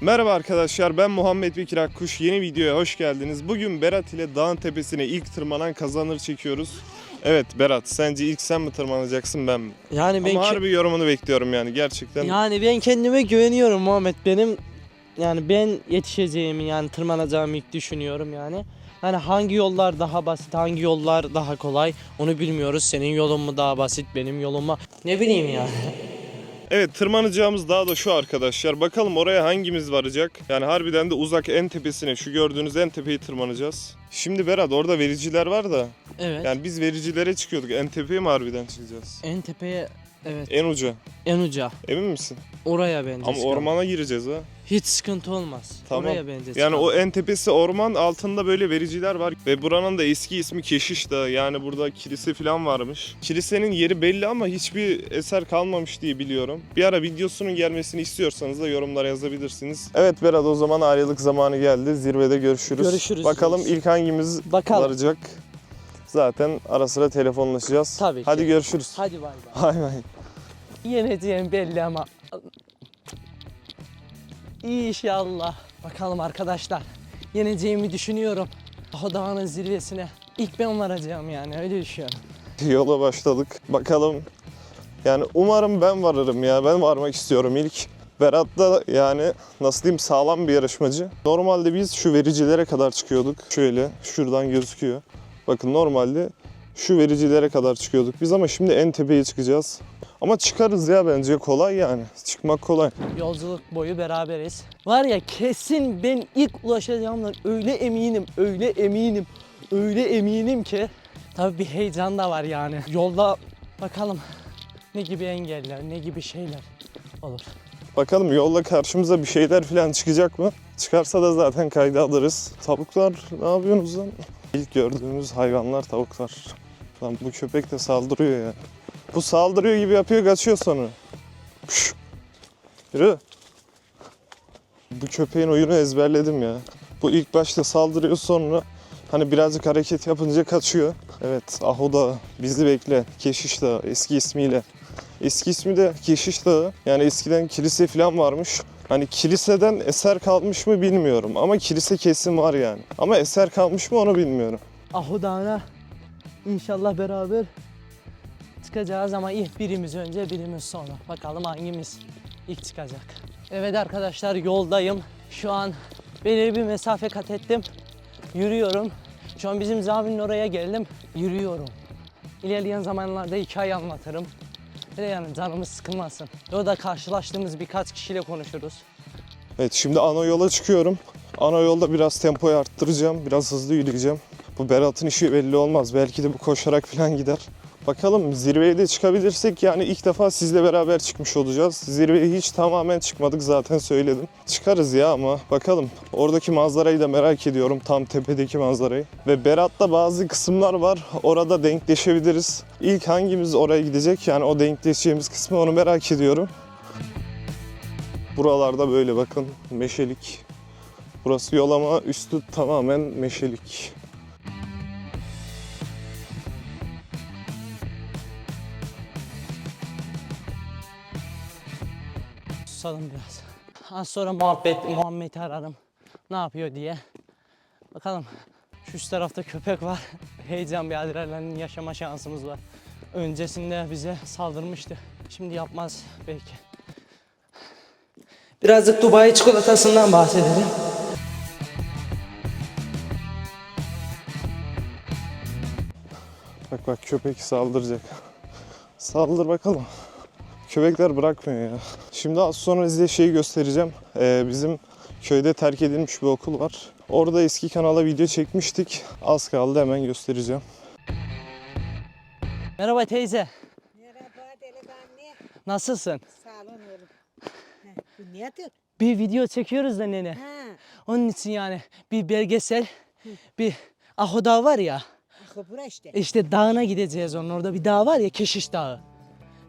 Merhaba arkadaşlar ben Muhammed Bekir Akkuş. Yeni videoya hoş geldiniz. Bugün Berat ile dağın tepesine ilk tırmanan kazanır çekiyoruz. Evet Berat sence ilk sen mi tırmanacaksın ben mi? Yani ben Ama harbi yorumunu bekliyorum yani gerçekten. yani ben kendime güveniyorum Muhammed. Benim yani ben yetişeceğimi yani tırmanacağımı ilk düşünüyorum yani. Yani hangi yollar daha basit, hangi yollar daha kolay onu bilmiyoruz. Senin yolun mu daha basit, benim yolum mu? Ne bileyim yani. Evet tırmanacağımız dağ da şu arkadaşlar. Bakalım oraya hangimiz varacak? Yani harbiden de uzak en tepesine şu gördüğünüz en tepeyi tırmanacağız. Şimdi Berat orada vericiler var da Evet. yani biz vericilere çıkıyorduk. En tepeye mi harbiden çıkacağız? en tepeye evet En uca. en uca. Emin misin? Oraya bence Ama çıkalım. ormana gireceğiz ha. Hiç sıkıntı olmaz. Tamam. Oraya bence Yani o en tepesi orman altında böyle vericiler var ve buranın da eski ismi Keşiş Dağı yani burada kilise falan varmış. Kilisenin yeri belli ama hiçbir eser kalmamış diye biliyorum. Bir ara videosunun gelmesini istiyorsanız da yorumlara yazabilirsiniz. Evet Berat o zaman ayrılık zamanı geldi. Zirvede görüşürüz. Görüşürüz Bakalım ilk hangimiz Bakalım. varacak. Zaten ara sıra telefonlaşacağız. Tabii ki. Hadi görüşürüz. Hadi bay bay. Bay bay. Yeneceğim belli ama. İnşallah. Bakalım arkadaşlar. Yeneceğimi düşünüyorum. O dağın zirvesine. İlk ben varacağım yani öyle düşünüyorum. Yola başladık. Bakalım. Yani umarım ben varırım ya. Ben varmak istiyorum ilk. Berat da yani nasıl diyeyim sağlam bir yarışmacı. Normalde biz şu vericilere kadar çıkıyorduk. Şöyle şuradan gözüküyor. Bakın normalde şu vericilere kadar çıkıyorduk biz ama şimdi en tepeye çıkacağız. Ama çıkarız ya bence kolay yani. Çıkmak kolay. Yolculuk boyu beraberiz. Var ya kesin ben ilk ulaşacağımdan öyle eminim, öyle eminim, öyle eminim ki. Tabii bir heyecan da var yani. Yolda bakalım ne gibi engeller, ne gibi şeyler olur. Bakalım yolda karşımıza bir şeyler falan çıkacak mı? Çıkarsa da zaten kayda alırız. Tavuklar ne yapıyorsunuz lan? İlk gördüğümüz hayvanlar tavuklar. Lan bu köpek de saldırıyor ya. Bu saldırıyor gibi yapıyor kaçıyor sonra. Püş. Yürü. Bu köpeğin oyunu ezberledim ya. Bu ilk başta saldırıyor sonra hani birazcık hareket yapınca kaçıyor. Evet Aho Dağı bizi bekle. Keşiş Dağı eski ismiyle. Eski ismi de Keşiş Dağı. Yani eskiden kilise falan varmış. Hani kiliseden eser kalmış mı bilmiyorum ama kilise kesin var yani. Ama eser kalmış mı onu bilmiyorum. Ahu Dağı'na inşallah beraber çıkacağız ama ilk birimiz önce birimiz sonra. Bakalım hangimiz ilk çıkacak. Evet arkadaşlar yoldayım. Şu an belirli bir mesafe kat ettim. Yürüyorum. Şu an bizim zavinin oraya geldim. Yürüyorum. İlerleyen zamanlarda hikaye anlatırım. Ve yani canımız sıkılmasın. Yolda karşılaştığımız birkaç kişiyle konuşuruz. Evet şimdi ana yola çıkıyorum. Ana yolda biraz tempoyu arttıracağım. Biraz hızlı yürüyeceğim. Bu Berat'ın işi belli olmaz. Belki de bu koşarak falan gider. Bakalım zirveye de çıkabilirsek yani ilk defa sizle beraber çıkmış olacağız. Zirveye hiç tamamen çıkmadık zaten söyledim. Çıkarız ya ama bakalım. Oradaki manzarayı da merak ediyorum. Tam tepedeki manzarayı. Ve Berat'ta bazı kısımlar var. Orada denkleşebiliriz. İlk hangimiz oraya gidecek? Yani o denkleşeceğimiz kısmı onu merak ediyorum. Buralarda böyle bakın meşelik. Burası yol ama üstü tamamen meşelik. Susalım biraz. Az sonra muhabbet Muhammed'i ararım. Ne yapıyor diye. Bakalım. Şu üst tarafta köpek var. Heyecan bir adrenalin yaşama şansımız var. Öncesinde bize saldırmıştı. Şimdi yapmaz belki. Birazcık Dubai çikolatasından bahsedelim. Bak bak köpek saldıracak. Saldır bakalım. Köpekler bırakmıyor ya. Şimdi az sonra size şeyi göstereceğim. Ee, bizim köyde terk edilmiş bir okul var. Orada eski kanala video çekmiştik. Az kaldı hemen göstereceğim. Merhaba teyze. Merhaba delikanlı. Nasılsın? Sağ olun oğlum. Heh, Bu nedir? Bir video çekiyoruz da nene. Ha, Onun için yani bir belgesel, bir Aho Dağı var ya. akı bura işte. İşte dağına gideceğiz onun orada bir dağ var ya Keşiş Dağı.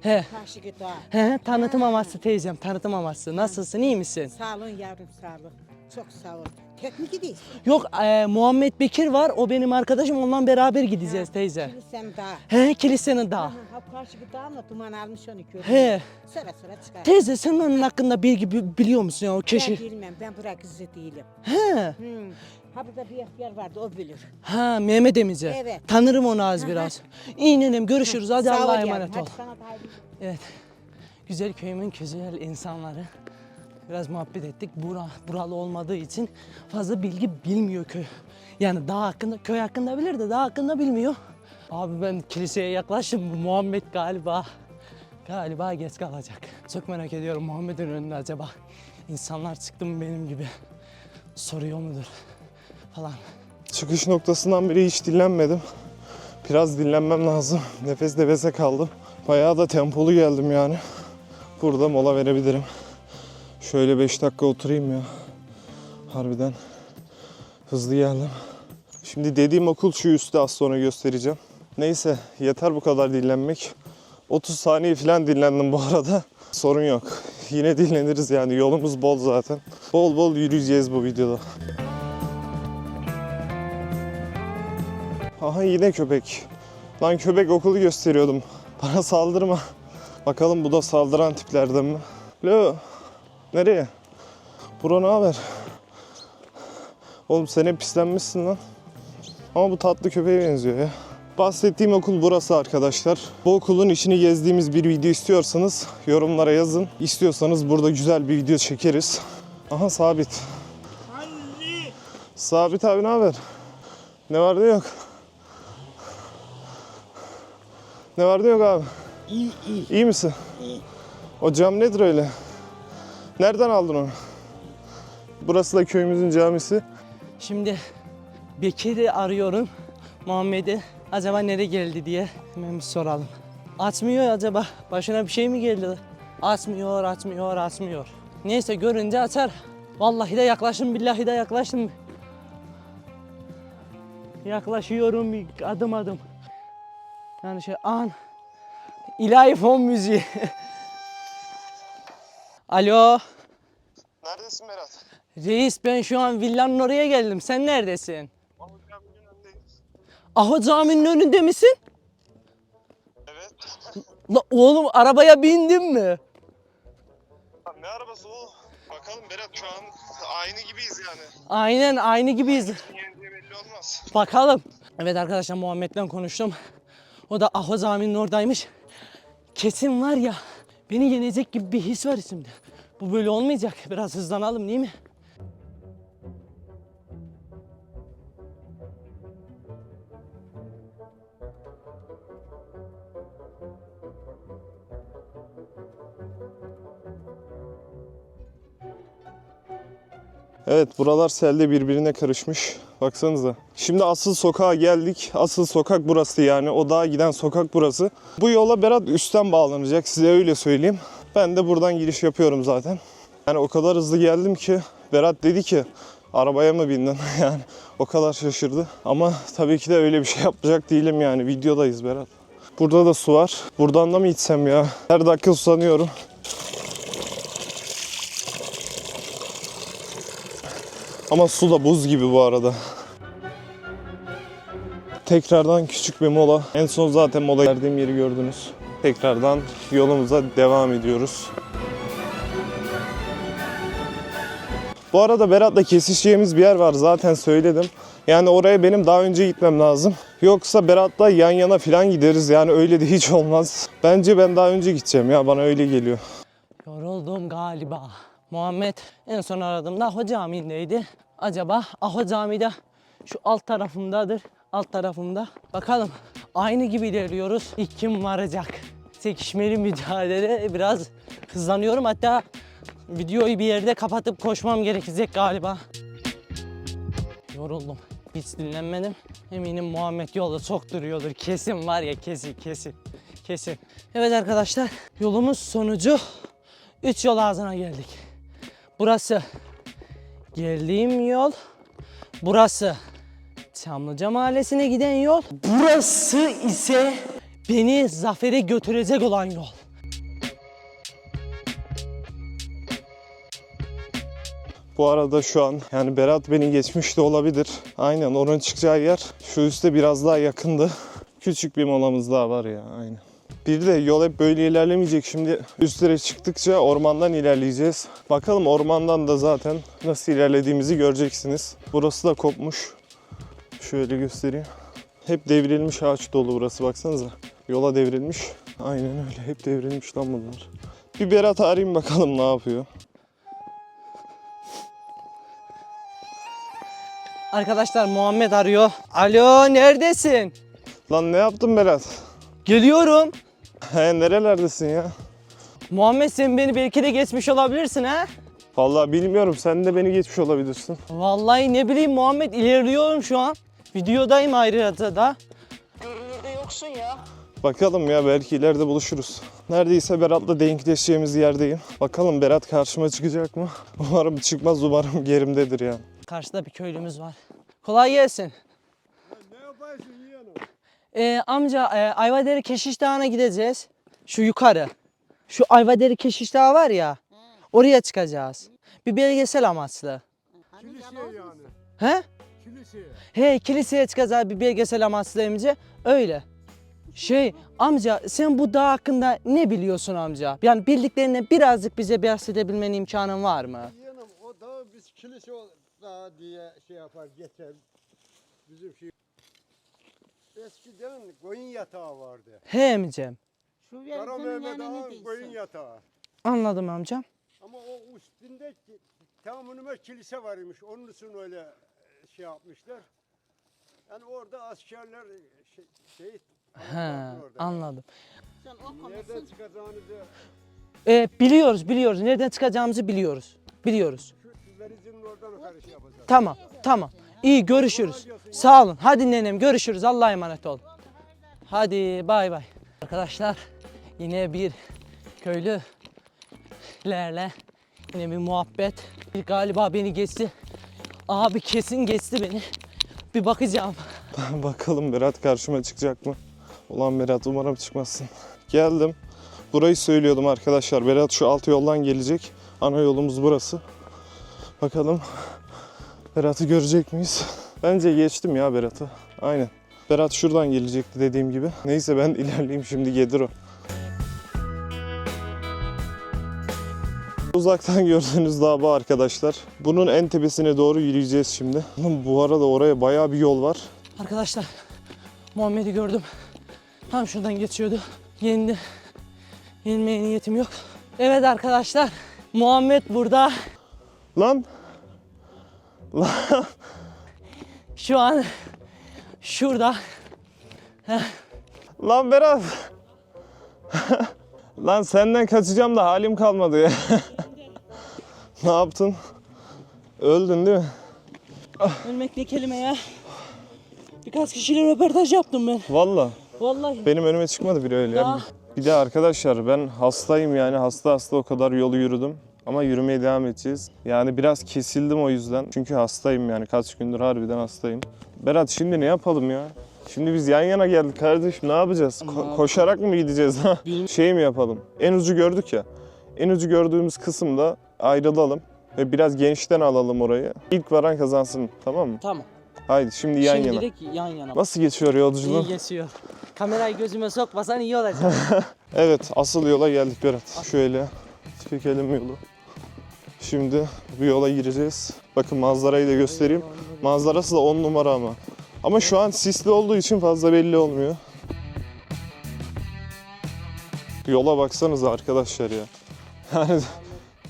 He. Karşı git ha. He, tanıtım amaçlı teyzem, tanıtım amaçlı. Nasılsın, iyi misin? Sağ olun yavrum sağ olun. Çok sağ ol. Teknik değil. Yok, e, Muhammed Bekir var, o benim arkadaşım, onunla beraber gideceğiz teyze. Şimdi sen daha. He, kilisenin daha. Ha, ha, karşı git daha mı? Duman almış onu körü. He. Sıra sıra çıkar. Teyze sen onun hakkında bilgi bi- biliyor musun ya o Ben keşif? bilmem. Ben bırak kızı değilim. He. Hmm. Ha burada bir ihtiyar vardı o bilir. Ha Mehmet Emice. Evet. Tanırım onu az biraz. İyi nenem görüşürüz. Hadi Sağ ol Allah'a yavrum, emanet ol. Hadi sana da hayırlı. Evet. Güzel köyümün güzel insanları. Biraz muhabbet ettik. Bura, buralı olmadığı için fazla bilgi bilmiyor köy. Yani dağ hakkında, köy hakkında bilir de dağ hakkında bilmiyor. Abi ben kiliseye yaklaştım. Muhammed galiba, galiba geç kalacak. Çok merak ediyorum Muhammed'in önünde acaba insanlar çıktı mı benim gibi soruyor mudur falan. Çıkış noktasından beri hiç dinlenmedim. Biraz dinlenmem lazım. Nefes nefese kaldım. Bayağı da tempolu geldim yani. Burada mola verebilirim. Şöyle 5 dakika oturayım ya. Harbiden hızlı geldim. Şimdi dediğim okul şu üstte az sonra göstereceğim. Neyse yeter bu kadar dinlenmek. 30 saniye falan dinlendim bu arada. Sorun yok. Yine dinleniriz yani yolumuz bol zaten. Bol bol yürüyeceğiz bu videoda. Aha yine köpek. Lan köpek okulu gösteriyordum. Bana saldırma. Bakalım bu da saldıran tiplerden mi? Lo. Nereye? Bro ne haber? Oğlum sen hep pislenmişsin lan. Ama bu tatlı köpeğe benziyor ya. Bahsettiğim okul burası arkadaşlar. Bu okulun içini gezdiğimiz bir video istiyorsanız yorumlara yazın. İstiyorsanız burada güzel bir video çekeriz. Aha Sabit. Sabit abi ne haber? Ne var ne yok? Ne var ne yok abi? İyi iyi. İyi misin? O cam nedir öyle? Nereden aldın onu? Burası da köyümüzün camisi. Şimdi Bekir'i arıyorum. Muhammed'i acaba nereye geldi diye hemen soralım. Açmıyor acaba. Başına bir şey mi geldi? Açmıyor, açmıyor, açmıyor. Neyse görünce açar. Vallahi de yaklaştım, billahi de yaklaştım. Yaklaşıyorum adım adım. Yani şey an. İlahi fon müziği. Alo. Neredesin Berat? Reis ben şu an villanın oraya geldim. Sen neredesin? Aho caminin önünde misin? Evet. La oğlum arabaya bindin mi? Ne arabası o? Bakalım Berat şu an aynı gibiyiz yani. Aynen aynı gibiyiz. Yendiği belli olmaz. Bakalım. Evet arkadaşlar Muhammed'le konuştum. O da Aho caminin oradaymış. Kesin var ya beni yenecek gibi bir his var içimde. Bu böyle olmayacak. Biraz hızlanalım değil mi? Evet buralar selde birbirine karışmış. Baksanıza. Şimdi asıl sokağa geldik. Asıl sokak burası yani. O dağa giden sokak burası. Bu yola Berat üstten bağlanacak size öyle söyleyeyim. Ben de buradan giriş yapıyorum zaten. Yani o kadar hızlı geldim ki Berat dedi ki arabaya mı bindin yani o kadar şaşırdı. Ama tabii ki de öyle bir şey yapacak değilim yani videodayız Berat. Burada da su var. Buradan da mı içsem ya? Her dakika susanıyorum. Ama su da buz gibi bu arada. Tekrardan küçük bir mola. En son zaten mola verdiğim yeri gördünüz. Tekrardan yolumuza devam ediyoruz. Bu arada Berat'la kesişeceğimiz bir yer var zaten söyledim. Yani oraya benim daha önce gitmem lazım. Yoksa Berat'la yan yana falan gideriz yani öyle de hiç olmaz. Bence ben daha önce gideceğim ya bana öyle geliyor. Yoruldum galiba. Muhammed en son aradığımda Aho Camii'ndeydi. Acaba Aho Camii'de şu alt tarafımdadır. Alt tarafımda. Bakalım aynı gibi ilerliyoruz. İlk kim varacak? Sekişmeli mücadele. Biraz hızlanıyorum. Hatta videoyu bir yerde kapatıp koşmam gerekecek galiba. Yoruldum. Hiç dinlenmedim. Eminim Muhammed yolda çok duruyordur. Kesin var ya kesin kesin. Kesin. Evet arkadaşlar yolumuz sonucu 3 yol ağzına geldik. Burası geldiğim yol. Burası Çamlıca Mahallesi'ne giden yol. Burası ise beni zafere götürecek olan yol. Bu arada şu an yani Berat beni geçmiş de olabilir. Aynen onun çıkacağı yer şu üstte biraz daha yakındı. Küçük bir molamız daha var ya aynen. Bir de yol hep böyle ilerlemeyecek. Şimdi üstlere çıktıkça ormandan ilerleyeceğiz. Bakalım ormandan da zaten nasıl ilerlediğimizi göreceksiniz. Burası da kopmuş. Şöyle göstereyim. Hep devrilmiş ağaç dolu burası baksanıza. Yola devrilmiş. Aynen öyle hep devrilmiş lan bunlar. Bir Berat arayayım bakalım ne yapıyor. Arkadaşlar Muhammed arıyor. Alo neredesin? Lan ne yaptın Berat? Geliyorum. He nerelerdesin ya? Muhammed sen beni belki de geçmiş olabilirsin ha? Vallahi bilmiyorum sen de beni geçmiş olabilirsin. Vallahi ne bileyim Muhammed ilerliyorum şu an. Videodayım ayrıca da. Görünürde yoksun ya. Bakalım ya belki ileride buluşuruz. Neredeyse Berat'la denkleşeceğimiz yerdeyim. Bakalım Berat karşıma çıkacak mı? Umarım çıkmaz umarım gerimdedir ya. Karşıda bir köylümüz var. Kolay gelsin. Ne yaparsın yeğenim? Ee, amca e, Ayvadere Keşiş Dağı'na gideceğiz. Şu yukarı. Şu Ayvadere Keşiş Dağı var ya. Oraya çıkacağız. Bir belgesel amaçlı. Kiliseye yani. He? He kiliseye çıkacağız bir belgesel amaçlı amca. Öyle. Şey amca sen bu dağ hakkında ne biliyorsun amca? Yani bildiklerinden birazcık bize bahsedebilmen imkanın var mı? Yeğenim o dağı biz kilise o dağı diye şey yapar geçer. Bizim şey. Eskiden koyun yatağı vardı. He amcam. Şu Kara verdiğinin Mehmet Ağa koyun değilsin. yatağı. Anladım amcam. Ama o üstünde ki- tamamına kilise varmış. Onun için öyle şey yapmışlar. Yani orada askerler e, şey, şehit He orada. anladım. Sen Nereden çıkacağınızı Ee, biliyoruz biliyoruz. Nereden çıkacağımızı biliyoruz. Biliyoruz. şu vericinin oradan yukarı yapacağız. Tamam tamam. İyi görüşürüz. Sağ olun. Hadi nenem görüşürüz. Allah'a emanet ol. Hadi bay bay. Arkadaşlar yine bir köylülerle yine bir muhabbet. Bir Galiba beni geçti. Abi kesin geçti beni. Bir bakacağım. Bakalım Berat karşıma çıkacak mı? Ulan Berat umarım çıkmazsın. Geldim. Burayı söylüyordum arkadaşlar. Berat şu alt yoldan gelecek. Ana yolumuz burası. Bakalım Berat'ı görecek miyiz? Bence geçtim ya Berat'ı. Aynen. Berat şuradan gelecekti dediğim gibi. Neyse ben ilerleyeyim şimdi gelir o. Uzaktan gördüğünüz dağ bu arkadaşlar. Bunun en tepesine doğru yürüyeceğiz şimdi. Bu arada oraya bayağı bir yol var. Arkadaşlar Muhammed'i gördüm. Tam şuradan geçiyordu. Yendi. Yenmeye niyetim yok. Evet arkadaşlar Muhammed burada. Lan Şu an şurada. Lan Berat. Lan senden kaçacağım da halim kalmadı ya. ne yaptın? Öldün değil mi? Ölmek ne kelime ya. Birkaç kişiyle röportaj yaptım ben. Valla Vallahi. benim önüme çıkmadı biri öyle. ya. Ya. Bir de arkadaşlar ben hastayım yani hasta hasta o kadar yolu yürüdüm. Ama yürümeye devam edeceğiz. Yani biraz kesildim o yüzden. Çünkü hastayım yani kaç gündür harbiden hastayım. Berat şimdi ne yapalım ya? Şimdi biz yan yana geldik kardeşim ne yapacağız? Ko- koşarak mı gideceğiz? şey mi yapalım? En ucu gördük ya. En ucu gördüğümüz kısımda ayrılalım. Ve biraz gençten alalım orayı. İlk varan kazansın tamam mı? Tamam. Haydi şimdi yan yana. Şimdilik yan yana. Nasıl geçiyor yolculuğun? İyi geçiyor. Kamerayı gözüme sokmasan iyi olacak. Evet, asıl yola geldik Berat. Şöyle çekelim yolu. Şimdi bu yola gireceğiz. Bakın manzarayı da göstereyim. Manzarası da 10 numara ama. Ama şu an sisli olduğu için fazla belli olmuyor. Yola baksanıza arkadaşlar ya. Yani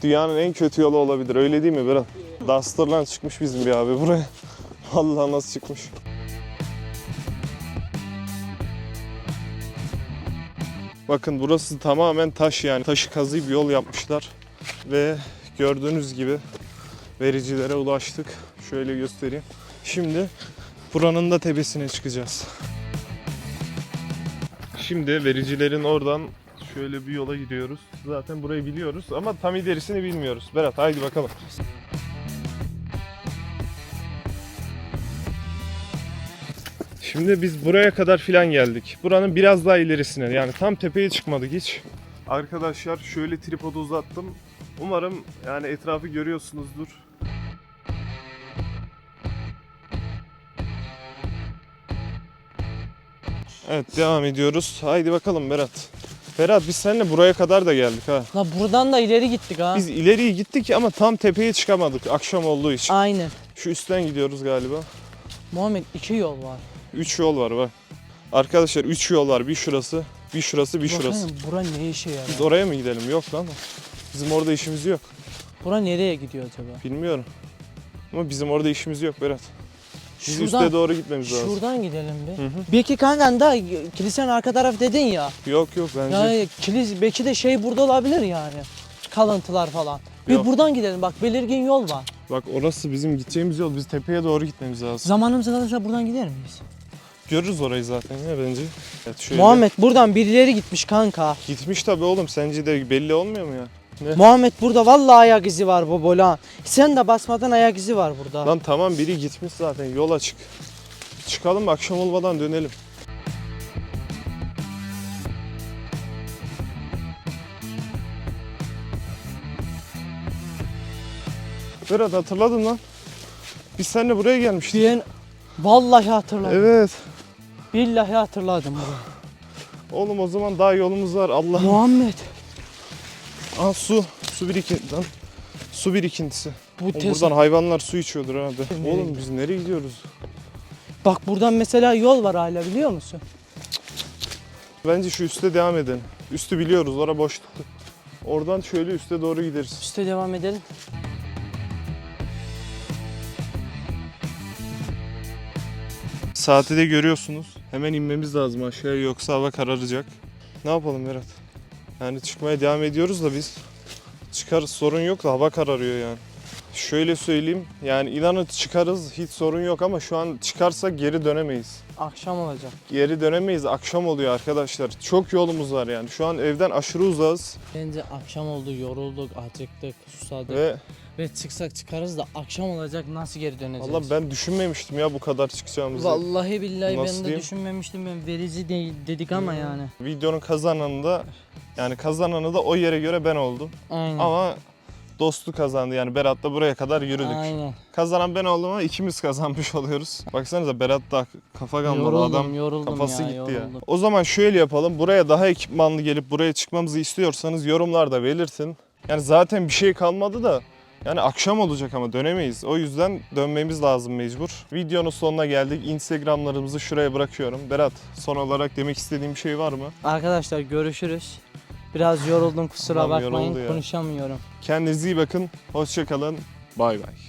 dünyanın en kötü yolu olabilir. Öyle değil mi Berat? Duster'dan çıkmış bizim bir abi buraya. Vallahi nasıl çıkmış. Bakın burası tamamen taş yani. Taşı kazıyıp yol yapmışlar. Ve gördüğünüz gibi vericilere ulaştık. Şöyle göstereyim. Şimdi buranın da tepesine çıkacağız. Şimdi vericilerin oradan şöyle bir yola gidiyoruz. Zaten burayı biliyoruz ama tam ilerisini bilmiyoruz. Berat haydi bakalım. Şimdi biz buraya kadar filan geldik. Buranın biraz daha ilerisine yani tam tepeye çıkmadık hiç. Arkadaşlar şöyle tripodu uzattım. Umarım yani etrafı görüyorsunuzdur. Evet devam ediyoruz. Haydi bakalım Berat. Berat biz seninle buraya kadar da geldik ha. La buradan da ileri gittik ha. Biz ileriye gittik ama tam tepeye çıkamadık akşam olduğu için. Aynen. Şu üstten gidiyoruz galiba. Muhammed iki yol var. 3 yol var bak. Arkadaşlar 3 yol var. Bir şurası, bir şurası, bir şurası. Bakayım bura ne işe yarar? Biz oraya mı gidelim? Yok lan. Bizim orada işimiz yok. Bura nereye gidiyor acaba? Bilmiyorum. Ama bizim orada işimiz yok Berat. Biz Şuradan, üste doğru gitmemiz lazım. şuradan gidelim bir. Belki kanka da kilisenin arka tarafı dedin ya. Yok yok bence. Yani kilis belki de şey burada olabilir yani. Kalıntılar falan. Bir Yok. buradan gidelim bak belirgin yol var. Bak orası bizim gideceğimiz yol. Biz tepeye doğru gitmemiz lazım. Zamanımız kalırsa buradan gider miyiz? Görürüz orayı zaten ya bence. Evet, şöyle. Muhammed buradan birileri gitmiş kanka. Gitmiş tabii oğlum. Sence de belli olmuyor mu ya? Ne? Muhammed burada vallahi ayak izi var bu bola. Sen de basmadan ayak izi var burada. Lan tamam biri gitmiş zaten. Yol açık. Çıkalım akşam olmadan dönelim. Berat hatırladın lan. Biz seninle buraya gelmiştik. Ben vallahi hatırladım. Evet. Billahi hatırladım. Oğlum o zaman daha yolumuz var. Allah. Muhammed Aa su. Su birikinti lan. Su birikintisi. bu Oğlum tes- buradan hayvanlar su içiyordur herhalde. Nereye Oğlum biz nereye gidiyoruz? Bak buradan mesela yol var hala biliyor musun? Bence şu üste devam edelim. Üstü biliyoruz. Ora boşluktu. Oradan şöyle üste doğru gideriz. Üste devam edelim. Saati de görüyorsunuz. Hemen inmemiz lazım aşağıya yoksa hava kararacak. Ne yapalım Berat? Yani çıkmaya devam ediyoruz da biz. Çıkarız sorun yok da hava kararıyor yani. Şöyle söyleyeyim yani inanın çıkarız hiç sorun yok ama şu an çıkarsak geri dönemeyiz. Akşam olacak. Geri dönemeyiz akşam oluyor arkadaşlar. Çok yolumuz var yani şu an evden aşırı uzağız Bence akşam oldu, yorulduk, acıktık, susadık. Ve, ve çıksak çıkarız da akşam olacak nasıl geri döneceğiz? valla ben düşünmemiştim ya bu kadar çıkacağımızı. Vallahi billahi Nasıl ben de diyeyim? düşünmemiştim ben verici değil dedik ama yani. Videonun kazananı da yani kazananı da o yere göre ben oldum. Aynen. Ama dostu kazandı yani Berat da buraya kadar yürüdük. Aynen. Kazanan ben oldum ama ikimiz kazanmış oluyoruz. Baksanıza Berat da kafa kalmadı Yoruldum, adam. yoruldum Kafası ya, gitti ya. yoruldum. O zaman şöyle yapalım. Buraya daha ekipmanlı gelip buraya çıkmamızı istiyorsanız yorumlarda belirtin. Yani zaten bir şey kalmadı da yani akşam olacak ama dönemeyiz. O yüzden dönmemiz lazım mecbur. Videonun sonuna geldik. Instagramlarımızı şuraya bırakıyorum. Berat son olarak demek istediğim bir şey var mı? Arkadaşlar görüşürüz. Biraz yoruldum kusura bakmayın konuşamıyorum. Kendinize iyi bakın. Hoşçakalın. Bay bay.